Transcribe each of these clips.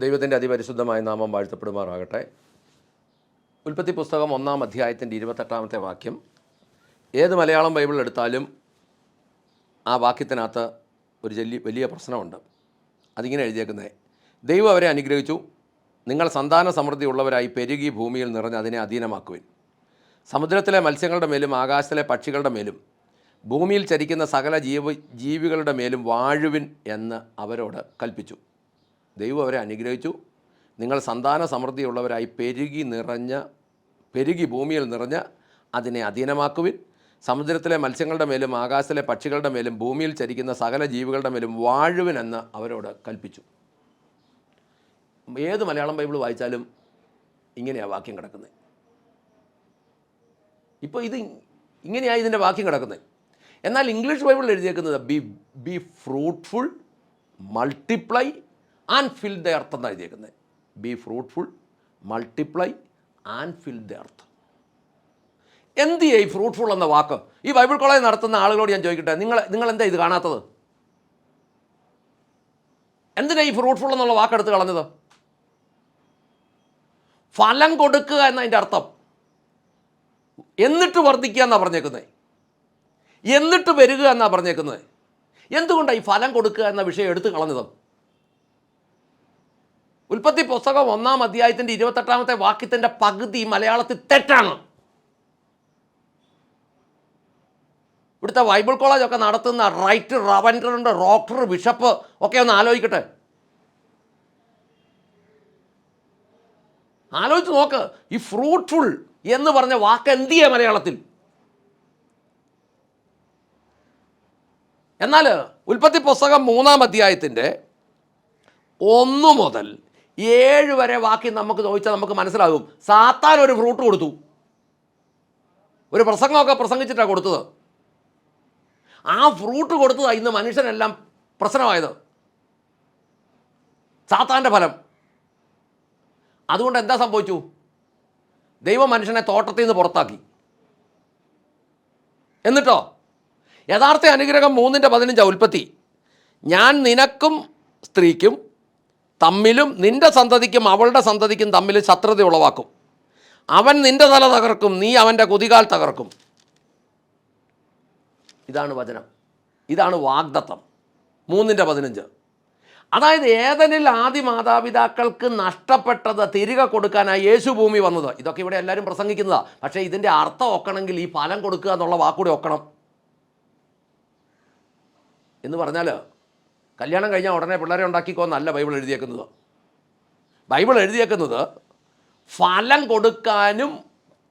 ദൈവത്തിന്റെ അതിപരിശുദ്ധമായ നാമം വാഴ്ത്തപ്പെടുമാറാകട്ടെ. ഉൽപ്പത്തി പുസ്തകം ഒന്നാം അധ്യായത്തിന്റെ ഇരുപത്തെട്ടാമത്തെ വാക്യം. ഏത് മലയാളം ബൈബിൾ എടുത്താലും ആ വാക്യത്തിനകത്ത് ഒരു ജല്ലി വലിയ പ്രശ്നമുണ്ട്. അതിങ്ങനെ എഴുതിയേക്കുന്നത് ദൈവം അവരെ അനുഗ്രഹിച്ചു. നിങ്ങൾ സന്താന സമൃദ്ധി ഉള്ളവരായി പെരുകി ഭൂമിയിൽ നിറഞ്ഞ് അതിനെ അധീനമാക്കുവിൻ. സമുദ്രത്തിലെ മത്സ്യങ്ങളുടെ മേലും ആകാശത്തിലെ പക്ഷികളുടെ മേലും ഭൂമിയിൽ ചരിക്കുന്ന സകല ജീവ ജീവികളുടെ മേലും വാഴുവിൻ എന്ന് അവരോട് കൽപ്പിച്ചു. ദൈവം അവരെ അനുഗ്രഹിച്ചു. നിങ്ങൾ സന്താന സമൃദ്ധിയുള്ളവരായി പെരുകി നിറഞ്ഞ പെരുകി ഭൂമിയിൽ നിറഞ്ഞ അതിനെ അധീനമാക്കുവിൻ. സമുദ്രത്തിലെ മത്സ്യങ്ങളുടെ മേലും ആകാശത്തിലെ പക്ഷികളുടെ മേലും ഭൂമിയിൽ ചരിക്കുന്ന സകല ജീവികളുടെ മേലും വാഴുവിനെന്ന് അവരോട് കൽപ്പിച്ചു. ഏത് മലയാളം ബൈബിൾ വായിച്ചാലും ഇങ്ങനെയാണ് വാക്യം കിടക്കുന്നത് ഇപ്പോൾ ഇത് ഇങ്ങനെയാണ് ഇതിന്റെ വാക്യം കിടക്കുന്നത് എന്നാൽ ഇംഗ്ലീഷ് ബൈബിളിൽ എഴുതിയേക്കുന്നത് be be fruitful multiply and fill the earth എന്നാണ് എഴുതിയേക്കുന്നത്. Be fruitful multiply and fill the earth എന്ത് ഈ ഫ്രൂട്ട്ഫുൾ എന്ന വാക്ക്? ഈ ബൈബിൾ കോളേജ് നടത്തുന്ന ആളുകളോട് ഞാൻ ചോദിക്കട്ടെ നിങ്ങൾ നിങ്ങൾ എന്താ ഇത് കാണാത്തത്? എന്തിനാ ഈ ഫ്രൂട്ട്ഫുൾ എന്നുള്ള വാക്കെടുത്ത് കളഞ്ഞത്? ഫലം കൊടുക്കുക എന്നതിന്റെ അർത്ഥം. എന്നിട്ട് വർദ്ധിക്കുക എന്നാണ് പറഞ്ഞേക്കുന്നത് എന്നിട്ട് വരിക എന്നാണ് പറഞ്ഞേക്കുന്നത് എന്തുകൊണ്ടാണ് ഈ ഫലം കൊടുക്കുക എന്ന വിഷയം എടുത്ത് കളഞ്ഞത്? ഉൽപ്പത്തി പുസ്തകം ഒന്നാം അധ്യായത്തിന്റെ ഇരുപത്തെട്ടാമത്തെ വാക്യത്തിന്റെ പകുതി മലയാളത്തിൽ തെറ്റാണ്. ഇവിടുത്തെ ബൈബിൾ കോളേജൊക്കെ നടത്തുന്ന റൈറ്റ് റവൻഡറുണ്ട് ഡോക്ടർ ബിഷപ്പ് ഒക്കെ ഒന്ന് ആലോചിക്കട്ടെ. ആലോചിച്ച് നോക്ക് ഈ ഫ്രൂട്ട്ഫുൾ എന്ന് പറഞ്ഞ വാക്ക് എന്ത് ചെയ്യാ മലയാളത്തിൽ? എന്നാൽ ഉൽപ്പത്തി പുസ്തകം മൂന്നാം അധ്യായത്തിന്റെ ഒന്ന് മുതൽ ഏഴ് വരെ വാക്കി നമുക്ക് ചോദിച്ചാൽ നമുക്ക് മനസ്സിലാകും. സാത്താൻ ഒരു ഫ്രൂട്ട് കൊടുത്തു. ഒരു പ്രസംഗമൊക്കെ പ്രസംഗിച്ചിട്ടാണ് കൊടുത്തത്. ആ ഫ്രൂട്ട് കൊടുത്തതാണ് ഇന്ന് മനുഷ്യനെല്ലാം പ്രശ്നമായത്. സാത്താന്റെ ഫലം. അതുകൊണ്ട് എന്താ സംഭവിച്ചു? ദൈവം മനുഷ്യനെ തോട്ടത്തിൽ നിന്ന് പുറത്താക്കി. എന്നിട്ടോ? യഥാർത്ഥ അനുഗ്രഹം മൂന്നിന്റെ പതിനഞ്ചാണ് ഉൽപ്പത്തി. ഞാൻ നിനക്കും സ്ത്രീക്കും തമ്മിലും നിന്റെ സന്തതിക്കും അവളുടെ സന്തതിക്കും തമ്മിൽ ശത്രുത ഉളവാക്കും. അവൻ നിന്റെ തല തകർക്കും നീ അവന്റെ കുതികാൽ തകർക്കും. ഇതാണ് വചനം. ഇതാണ് വാഗ്ദത്തം. മൂന്നിന്റെ പതിനഞ്ച്. അതായത് ഏതനിൽ ആദ്യ മാതാപിതാക്കൾക്ക് നഷ്ടപ്പെട്ടത് തിരികെ കൊടുക്കാനായി യേശു ഭൂമി വന്നത്. ഇതൊക്കെ ഇവിടെ എല്ലാവരും പ്രസംഗിക്കുന്നതാണ് പക്ഷേ ഇതിന്റെ അർത്ഥം ഒക്കണമെങ്കിൽ ഈ ഫലം കൊടുക്കുക എന്നുള്ള വാക്കുകൂടെ ഒക്കണം. എന്ന് പറഞ്ഞാൽ കല്യാണം കഴിഞ്ഞാൽ ഉടനെ പിള്ളേരെ ഉണ്ടാക്കിക്കോ എന്നല്ല ബൈബിൾ എഴുതിയേക്കുന്നത്. ബൈബിൾ എഴുതിയേക്കുന്നത് ഫലം കൊടുക്കാനും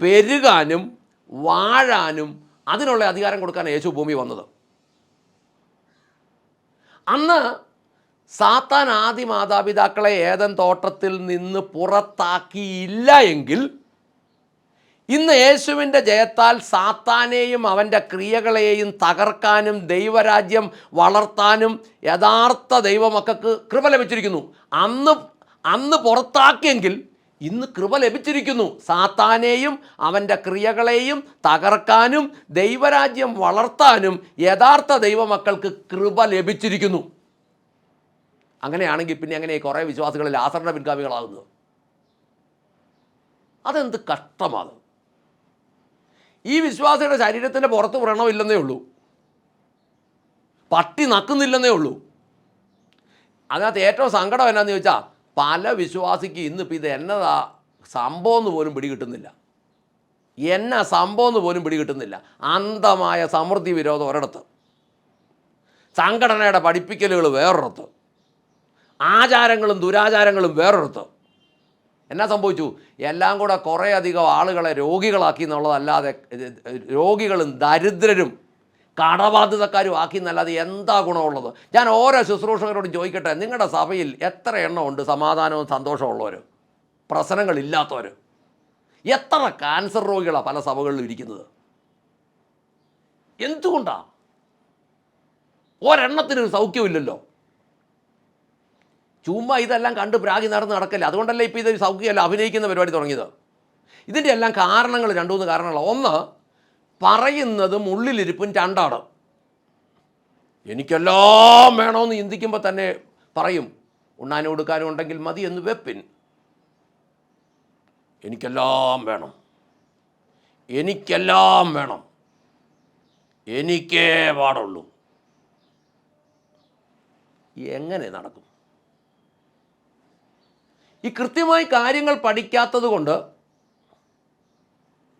പെരുകാനും വാഴാനും അതിനുള്ള അധികാരം കൊടുക്കാൻ യേശു ഭൂമി വന്നത്. അന്ന് സാത്താൻ ആദി മാതാപിതാക്കളെ ഏതൻ തോട്ടത്തിൽ നിന്ന് പുറത്താക്കിയില്ല എങ്കിൽ ഇന്ന് യേശുവിന്റെ ജയത്താൽ സാത്താനെയും അവന്റെ ക്രിയകളെയും തകർക്കാനും ദൈവരാജ്യം വളർത്താനും യഥാർത്ഥ ദൈവമക്കൾക്ക് കൃപ ലഭിച്ചിരിക്കുന്നു. അന്ന് അന്ന് പുറത്താക്കിയെങ്കിൽ ഇന്ന് കൃപ ലഭിച്ചിരിക്കുന്നു. സാത്താനെയും അവന്റെ ക്രിയകളെയും തകർക്കാനും ദൈവരാജ്യം വളർത്താനും യഥാർത്ഥ ദൈവമക്കൾക്ക് കൃപ ലഭിച്ചിരിക്കുന്നു. അങ്ങനെയാണെങ്കിൽ പിന്നെ അങ്ങനെ കുറേ വിശ്വാസികൾ ലാസറിന്റെ പിൻഗാമികളാകുന്നത് അതെന്ത് കഷ്ടമാണ് ഈ വിശ്വാസിയുടെ ശരീരത്തിന്റെ പുറത്ത് വ്രണമില്ലെന്നേ ഉള്ളൂ. പട്ടി നക്കുന്നില്ലെന്നേ ഉള്ളൂ. അതിനകത്ത് ഏറ്റവും സങ്കടം എന്നാന്ന് ചോദിച്ചാൽ പല വിശ്വാസിക്ക് ഇന്നിപ്പോൾ ഇത് എന്നതാ സംഭവം എന്ന് പോലും പിടികിട്ടുന്നില്ല. എന്നാ സംഭവം എന്ന് പോലും പിടികിട്ടുന്നില്ല. അന്ധമായ സമൃദ്ധി വിരോധം ഒരിടത്ത്. സംഘടനയുടെ പഠിപ്പിക്കലുകൾ വേറൊരിടത്ത്. ആചാരങ്ങളും ദുരാചാരങ്ങളും വേറൊരിടത്ത്. എന്നാ സംഭവിച്ചു? എല്ലാം കൂടെ കുറേ അധികം ആളുകളെ രോഗികളാക്കി എന്നുള്ളതല്ലാതെ രോഗികളും ദരിദ്രരും കടബാധിതക്കാരും ആക്കി എന്നല്ലാതെ എന്താ ഗുണമുള്ളത്? ഞാൻ ഓരോ ശുശ്രൂഷകരോടും ചോദിക്കട്ടെ നിങ്ങളുടെ സഭയിൽ എത്ര എണ്ണമുണ്ട് സമാധാനവും സന്തോഷവും ഉള്ളവർ പ്രശ്നങ്ങളില്ലാത്തവർ എത്ര ക്യാൻസർ രോഗികളാണ് പല സഭകളിലും ഇരിക്കുന്നത്? എന്തുകൊണ്ടാണ് ഒരെണ്ണത്തിനൊരു സൗഖ്യമില്ലല്ലോ ചുമ്മാ ഇതെല്ലാം കണ്ട് പ്രാഗി നടന്ന് നടക്കല്ല? അതുകൊണ്ടല്ലേ ഇപ്പോൾ ഇത് സൗഖ്യമല്ല അഭിനയിക്കുന്ന പരിപാടി തുടങ്ങിയത്? ഇതിന്റെ എല്ലാം കാരണങ്ങൾ രണ്ടു മൂന്ന് കാരണങ്ങളാണ് ഒന്ന് പറയുന്നതും ഉള്ളിലിരിപ്പും രണ്ടാണ്. എനിക്കെല്ലാം വേണമെന്ന് ചിന്തിക്കുമ്പോൾ തന്നെ പറയും. ഉണ്ണാനും കൊടുക്കാനും ഉണ്ടെങ്കിൽ മതി എന്ന് വെപ്പിൻ. എനിക്കെല്ലാം വേണം. എനിക്കെല്ലാം വേണം. എനിക്കേ പാടുള്ളൂ. എങ്ങനെ നടക്കും? ഈ കൃത്യമായി കാര്യങ്ങൾ പഠിക്കാത്തത് കൊണ്ട്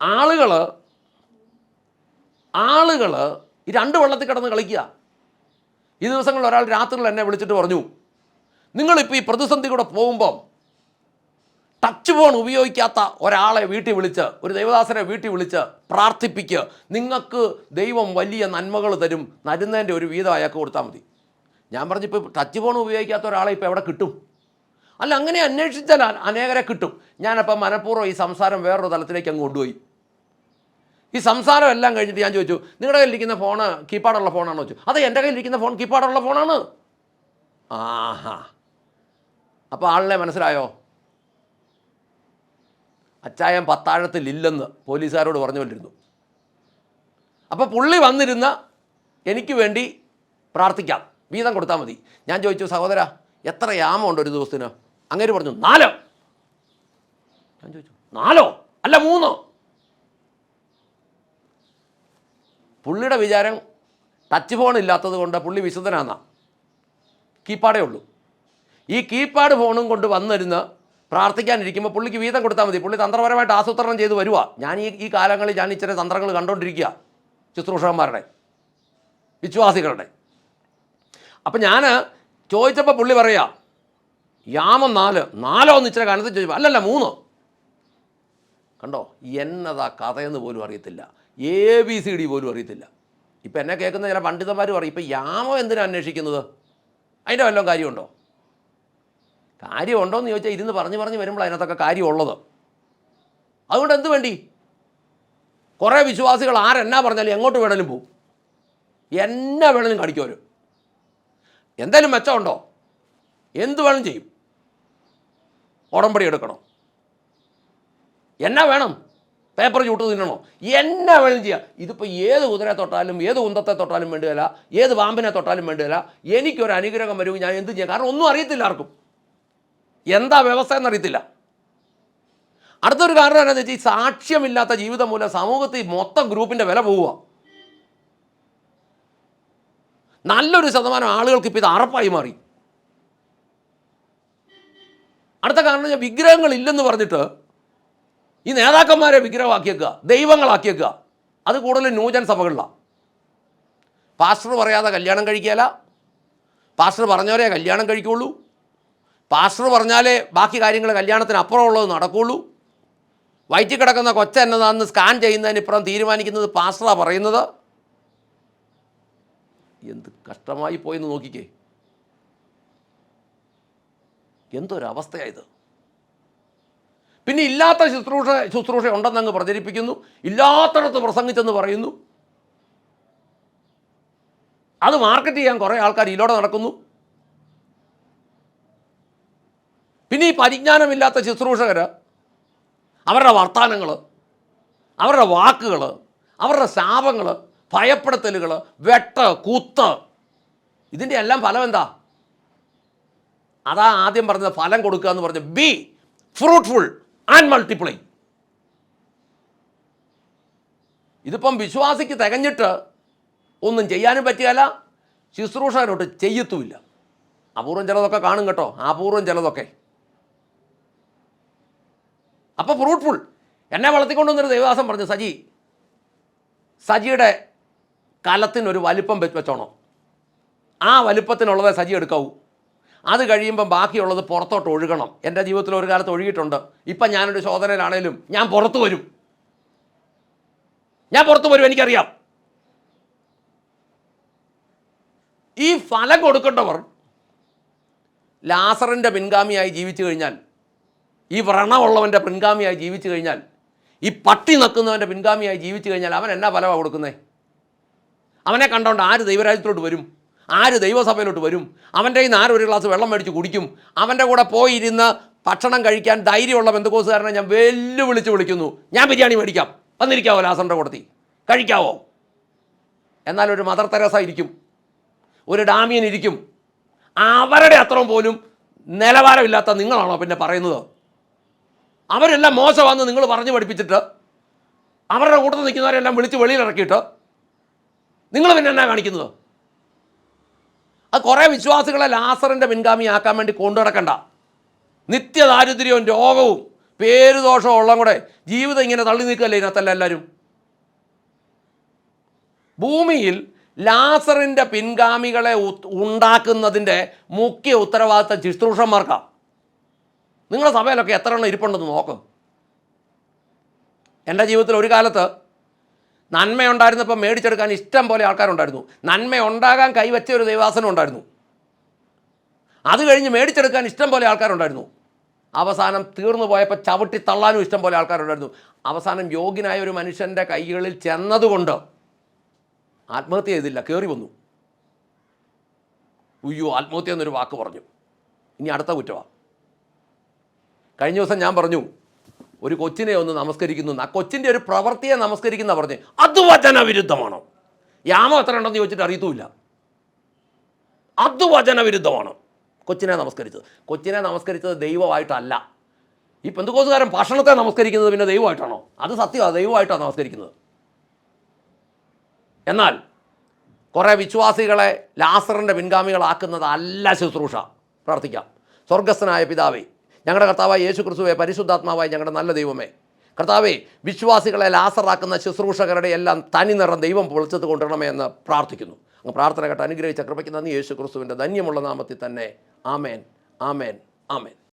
ആളുകൾ ആളുകൾ ഈ രണ്ട് വെള്ളത്തിൽ കിടന്ന് കളിക്കുക. ഈ ദിവസങ്ങളിൽ ഒരാൾ രാത്രി എന്നെ വിളിച്ചിട്ട് പറഞ്ഞു നിങ്ങളിപ്പോൾ ഈ പ്രതിസന്ധി കൂടെ പോകുമ്പം ടച്ച് ഫോൺ ഉപയോഗിക്കാത്ത ഒരാളെ വീട്ടിൽ വിളിച്ച് ഒരു ദൈവദാസനെ വീട്ടിൽ വിളിച്ച് പ്രാർത്ഥിപ്പിക്കുക നിങ്ങൾക്ക് ദൈവം വലിയ നന്മകൾ തരും. നരുന്നതിന്റെ ഒരു വീതം അയാൾക്ക് കൊടുത്താൽ മതി. ഞാൻ പറഞ്ഞിപ്പോൾ ടച്ച് ഫോൺ ഉപയോഗിക്കാത്ത ഒരാളെ ഇപ്പോൾ എവിടെ കിട്ടും? അല്ല അങ്ങനെ അന്വേഷിച്ചാൽ അനേകരെ കിട്ടും. ഞാനപ്പോൾ മനഃപൂർവം ഈ സംസാരം വേറൊരു തലത്തിലേക്ക് അങ്ങ് കൊണ്ടുപോയി. ഈ സംസാരം എല്ലാം കഴിഞ്ഞിട്ട് ഞാൻ ചോദിച്ചു നിങ്ങളുടെ കയ്യിലിരിക്കുന്ന ഫോണ് കീപാഡുള്ള ഫോണാണോ? ചോദിച്ചു അതെ എന്റെ കയ്യിലിരിക്കുന്ന ഫോൺ കീപാഡുള്ള ഫോണാണ്. ആഹാ. അപ്പോൾ ആളിനെ മനസ്സിലായോ? അച്ചായൻ പത്താഴത്തിലില്ലെന്ന് പോലീസുകാരോട് പറഞ്ഞുകൊണ്ടിരുന്നു. അപ്പോൾ പുള്ളി വന്നിരുന്ന എനിക്ക് വേണ്ടി പ്രാർത്ഥിക്കാം. വീതം കൊടുത്താൽ മതി. ഞാൻ ചോദിച്ചു സഹോദര എത്ര യാമമുണ്ട് ഒരു ദിവസത്തിന്? അങ്ങേര് പറഞ്ഞു നാലോ. ഞാൻ ചോദിച്ചു നാലോ? അല്ല മൂന്നോ? പുള്ളിയുടെ വിചാരം ടച്ച് ഫോൺ ഇല്ലാത്തത് കൊണ്ട് പുള്ളി വിശുദ്ധനാന്നാ. കീപ്പാടേ ഉള്ളൂ. ഈ കീപാഡ് ഫോണും കൊണ്ട് വന്നിരുന്ന് പ്രാർത്ഥിക്കാനിരിക്കുമ്പോൾ പുള്ളിക്ക് വീതം കൊടുത്താൽ മതി. പുള്ളി തന്ത്രപരമായിട്ട് ആസൂത്രണം ചെയ്ത് വരുക ഞാൻ ഈ ഈ കാലങ്ങളിൽ ഞാൻ ഇച്ചിരി തന്ത്രങ്ങൾ കണ്ടുകൊണ്ടിരിക്കുക ശുശ്രൂഷകന്മാരുടെ വിശ്വാസികളുടെ. അപ്പം ഞാൻ ചോദിച്ചപ്പോൾ പുള്ളി പറയാ യാമം നാല് നാലോ എന്ന് ഇച്ചിരി കനത്തിൽ ചോദിച്ചു അല്ലല്ല മൂന്ന്? കണ്ടോ? എന്നതാ കഥയെന്ന് പോലും അറിയത്തില്ല. എ ബി സി ഡി പോലും അറിയത്തില്ല. ഇപ്പം എന്നെ കേൾക്കുന്ന ചില പണ്ഡിതന്മാർ പറയും ഇപ്പം യാമം എന്തിനാണ് അന്വേഷിക്കുന്നത്? അതിന്റെ വല്ലതും കാര്യമുണ്ടോ? കാര്യമുണ്ടോ എന്ന് ചോദിച്ചാൽ ഇരുന്ന് പറഞ്ഞ് പറഞ്ഞ് വരുമ്പോൾ അതിനകത്തൊക്കെ കാര്യമുള്ളത്. അതുകൊണ്ട് എന്ത് വേണ്ടി? കുറേ വിശ്വാസികൾ ആരെന്നാ പറഞ്ഞാലും എങ്ങോട്ട് വേണേലും പോവും. എന്നാ വേണേലും കടിക്കും എന്തായാലും മെച്ചമുണ്ടോ? എന്തു വേണം ചെയ്യും? ഉടമ്പടി എടുക്കണോ? എന്നാ വേണം? പേപ്പർ ചൂട്ട് തിന്നണോ? എന്നാ വേണം ചെയ്യാം ഇതിപ്പോൾ ഏത് കുതിരയെ തൊട്ടാലും ഏത് കുന്തത്തെ തൊട്ടാലും വേണ്ടുകയില്ല ഏത് പാമ്പിനെ തൊട്ടാലും വേണ്ടുകയില്ല എനിക്കൊരു അനുഗ്രഹം വരും ഞാൻ എന്ത് ചെയ്യാം? കാരണം ഒന്നും അറിയത്തില്ല ആർക്കും. എന്താ വ്യവസ്ഥ എന്നറിയത്തില്ല. അടുത്തൊരു കാരണം എന്താണെന്ന് വെച്ചാൽ ഈ സാക്ഷ്യമില്ലാത്ത ജീവിതം മൂലം സമൂഹത്തിൽ മൊത്തം ഗ്രൂപ്പിന്റെ വില പോവുക. നല്ലൊരു ശതമാനം ആളുകൾക്ക് ഇപ്പോൾ ഇത് അറപ്പായി മാറി. അടുത്ത കാരണം ഞാൻ വിഗ്രഹങ്ങൾ ഇല്ലെന്ന് പറഞ്ഞിട്ട് ഈ നേതാക്കന്മാരെ വിഗ്രഹമാക്കിയേക്കുക ദൈവങ്ങളാക്കിയേക്കുക അത് കൂടുതലും ന്യൂജൻ സഭകളിലാണ് പാസ്റ്റർ പറയാതെ കല്യാണം കഴിക്കുകയില്ല. പാസ്റ്റർ പറഞ്ഞവരെ കല്യാണം കഴിക്കുള്ളൂ പാസ്റ്റർ പറഞ്ഞാലേ ബാക്കി കാര്യങ്ങൾ കല്യാണത്തിന് അപ്പുറമുള്ളത് നടക്കുള്ളൂ വയറ്റിൽ കിടക്കുന്ന കൊച്ച എന്നതാണെന്ന് സ്കാൻ ചെയ്യുന്നതിന് ഇപ്പുറം തീരുമാനിക്കുന്നത് പാസ്റ്ററാണ് പറയുന്നത്. എന്ത് കഷ്ടമായി പോയെന്ന് നോക്കിക്കേ. എന്തൊരവസ്ഥയായത്. പിന്നെ ഇല്ലാത്ത ശുശ്രൂഷ ശുശ്രൂഷ ഉണ്ടെന്നങ്ങ് പ്രചരിപ്പിക്കുന്നു. ഇല്ലാത്തടത്ത് പ്രസംഗിച്ചെന്ന് പറയുന്നു. അത് മാർക്കറ്റ് ചെയ്യാൻ കുറേ ആൾക്കാർ ഇതിലൂടെ നടക്കുന്നു. പിന്നെ ഈ പരിജ്ഞാനമില്ലാത്ത ശുശ്രൂഷകർ അവരുടെ വർത്തമാനങ്ങൾ അവരുടെ വാക്കുകൾ അവരുടെ ശാപങ്ങൾ ഭയപ്പെടുത്തലുകൾ വെട്ട് കൂത്ത്. ഇതിന്റെ എല്ലാം ഫലം എന്താ? അതാ ആദ്യം പറഞ്ഞത് ഫലം കൊടുക്കുക എന്ന് പറഞ്ഞ ബി ഫ്രൂട്ട്ഫുൾ ആൻഡ് മൾട്ടിപ്ലൈ ഇതിപ്പം വിശ്വാസിക്ക് തികഞ്ഞിട്ട് ഒന്നും ചെയ്യാനും പറ്റിയല്ല ശുശ്രൂഷകരോട്ട് ചെയ്യത്തുമില്ല. അപൂർവം ചിലതൊക്കെ കാണും കേട്ടോ അപൂർവം ചിലതൊക്കെ. അപ്പോൾ ഫ്രൂട്ട്ഫുൾ എന്നെ വളർത്തിക്കൊണ്ടുവന്നൊരു ദേവദാസം പറഞ്ഞു സജി സജിയുടെ കലത്തിനൊരു വലിപ്പം വെച്ച് വെച്ചോണം. ആ വലിപ്പത്തിനുള്ളതേ സജി എടുക്കാവൂ. അത് കഴിയുമ്പം ബാക്കിയുള്ളത് പുറത്തോട്ട് ഒഴുകണം. എന്റെ ജീവിതത്തിൽ ഒരു കാലത്ത് ഒഴുകിയിട്ടുണ്ട്. ഇപ്പം ഞാനൊരു ശോധനയിലാണേലും ഞാൻ പുറത്തു വരും. ഞാൻ പുറത്തു വരും എനിക്കറിയാം. ഈ ഫലം കൊടുക്കേണ്ടവർ ലാസറിന്റെ പിൻഗാമിയായി ജീവിച്ചു കഴിഞ്ഞാൽ ഈ വ്രണമുള്ളവന്റെ പിൻഗാമിയായി ജീവിച്ചു കഴിഞ്ഞാൽ ഈ പട്ടി നക്കുന്നവന്റെ പിൻഗാമിയായി ജീവിച്ചു കഴിഞ്ഞാൽ അവൻ എന്നാ ഫലമാണ് കൊടുക്കുന്നത് അവനെ കണ്ടോണ്ട് ആര് ദൈവരാജ്യത്തിലോട്ട് വരും? ആര് ദൈവസഭയിലോട്ട് വരും? അവന്റെ കയ്യിൽ നിന്ന് ആരൊരു ഗ്ലാസ് വെള്ളം മേടിച്ച് കുടിക്കും? അവന്റെ കൂടെ പോയിരുന്ന് ഭക്ഷണം കഴിക്കാൻ ധൈര്യമുള്ള ബന്ധുക്കോസുകാരനെ ഞാൻ വെല്ലുവിളിച്ച് വിളിക്കുന്നു. ഞാൻ ബിരിയാണി മേടിക്കാം. വന്നിരിക്കാവോ ലാസറിന്റെ കൂടത്തി കഴിക്കാവോ? എന്നാൽ ഒരു മദർ തെരേസ ഇരിക്കും. ഒരു ഡാമിയൻ ഇരിക്കും. അവരുടെ അത്രയും പോലും നിലവാരമില്ലാത്ത നിങ്ങളാണോ പിന്നെ പറയുന്നത്? അവരെല്ലാം മോശമാണെന്ന് നിങ്ങൾ പറഞ്ഞു പഠിപ്പിച്ചിട്ട് അവരുടെ കൂട്ടത്തിൽ നിൽക്കുന്നവരെല്ലാം വിളിച്ച് വെളിയിലിറക്കിയിട്ട് നിങ്ങൾ പിന്നെ എന്നാ കാണിക്കുന്നത്? അത് കുറേ വിശ്വാസികളെ ലാസറിന്റെ പിൻഗാമിയാക്കാൻ വേണ്ടി കൊണ്ടു നടക്കണ്ട. നിത്യദാരിദ്ര്യവും രോഗവും പേരുദോഷവും ഉള്ളതും കൂടെ ജീവിതം ഇങ്ങനെ തള്ളി നീക്കല്ലേ ഇതിനകത്തല്ല എല്ലാവരും? ഭൂമിയിൽ ലാസറിന്റെ പിൻഗാമികളെ ഉണ്ടാക്കുന്നതിന്റെ മുഖ്യ ഉത്തരവാദിത്തം ശുശ്രൂഷന്മാർക്കാണ് നിങ്ങളുടെ സഭയിലൊക്കെ എത്ര എണ്ണം ഇരിപ്പുണ്ടെന്ന് നോക്കും. എന്റെ ജീവിതത്തിൽ ഒരു കാലത്ത് നന്മയുണ്ടായിരുന്നപ്പോൾ മേടിച്ചെടുക്കാൻ ഇഷ്ടം പോലെ ആൾക്കാരുണ്ടായിരുന്നു. നന്മ ഉണ്ടാകാൻ കൈവച്ച ഒരു ദൈവാസനം ഉണ്ടായിരുന്നു. അത് കഴിഞ്ഞ് മേടിച്ചെടുക്കാൻ ഇഷ്ടം പോലെ ആൾക്കാരുണ്ടായിരുന്നു. അവസാനം തീർന്നു പോയപ്പോൾ ചവിട്ടി തള്ളാനും ഇഷ്ടം പോലെ ആൾക്കാരുണ്ടായിരുന്നു. അവസാനം യോഗ്യനായ ഒരു മനുഷ്യന്റെ കൈകളിൽ ചെന്നതുകൊണ്ട് ആത്മഹത്യ ചെയ്തില്ല കയറി വന്നു. ഉയ്യോ ആത്മഹത്യ എന്നൊരു വാക്ക് പറഞ്ഞു. ഇനി അടുത്ത കുറ്റമാണ് കഴിഞ്ഞ ദിവസം ഞാൻ പറഞ്ഞു ഒരു കൊച്ചിനെ ഒന്ന് നമസ്കരിക്കുന്നു. ആ കൊച്ചിന്റെ ഒരു പ്രവൃത്തിയെ നമസ്കരിക്കുന്ന പറഞ്ഞ്. അത് വചനവിരുദ്ധമാണോ? യാമം എത്ര ഉണ്ടെന്ന് ചോദിച്ചിട്ട് അറിയത്തുമില്ല. അത് വചനവിരുദ്ധമാണോ? കൊച്ചിനെ നമസ്കരിച്ചത്. കൊച്ചിനെ നമസ്കരിച്ചത് ദൈവമായിട്ടല്ല. ഈ പെന്തുകോസുകാരൻ ഭക്ഷണത്തെ നമസ്കരിക്കുന്നത് പിന്നെ ദൈവമായിട്ടാണോ? അത് സത്യമാണ് ദൈവമായിട്ടാണ് നമസ്കരിക്കുന്നത്. എന്നാൽ കുറേ വിശ്വാസികളെ ലാസറിന്റെ പിൻഗാമികളാക്കുന്നത് അല്ല ശുശ്രൂഷ. പ്രാർത്ഥിക്കാം. സ്വർഗസ്ഥനായ പിതാവേ ഞങ്ങളുടെ കർത്താവായ യേശു ക്രിസ്തുവെ പരിശുദ്ധാത്മാവായി ഞങ്ങളുടെ നല്ല ദൈവമേ. കർത്താവേ വിശ്വാസികളെ ലാസറാക്കുന്ന ശുശ്രൂഷകരുടെ എല്ലാം തനി നിറം ദൈവം പൊളിച്ചത് കൊണ്ടുവരണമേ എന്ന് പ്രാർത്ഥിക്കുന്നു. അങ്ങ് പ്രാർത്ഥന കേട്ട് അനുഗ്രഹിച്ച കൃപയ്ക്ക് നന്ദി. യേശു ക്രിസ്തുവിന്റെ ധന്യമുള്ള നാമത്തിൽ തന്നെ ആമേൻ. ആമേൻ. ആമേൻ.